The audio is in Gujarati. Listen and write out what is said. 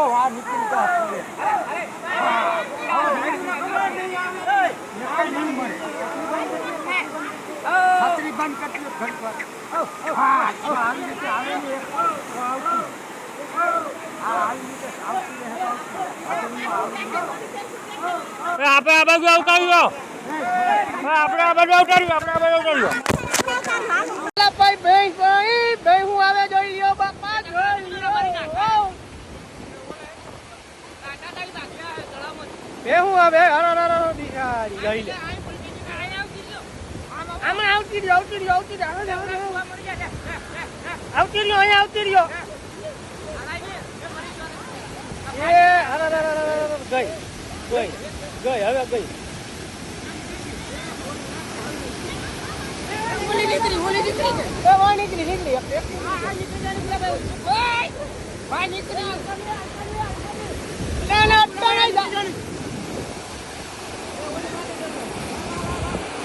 તો વા નીકળી તો. છત્રી બંધ કરી દો હા, આવી રીતે આવતી. આવતી આવતી. આપણે આ બાજુ આવતા આપણે આ બાજુ આવતા આપણે આ બાજુ આવતાડ્યો બે હું હવે હરો હરો બિચારી લઈ લે. આમાં આવતી રહ્યો આવતી રહ્યો આવતી રહ્યો. આવતી રહ્યો આવતી રહ્યો અહીંયા આવતી રહ્યો. એ હરો ગઈ ગઈ ગઈ હવે ગઈ. એ વાહ નીકળી. નીકળી એક- એક-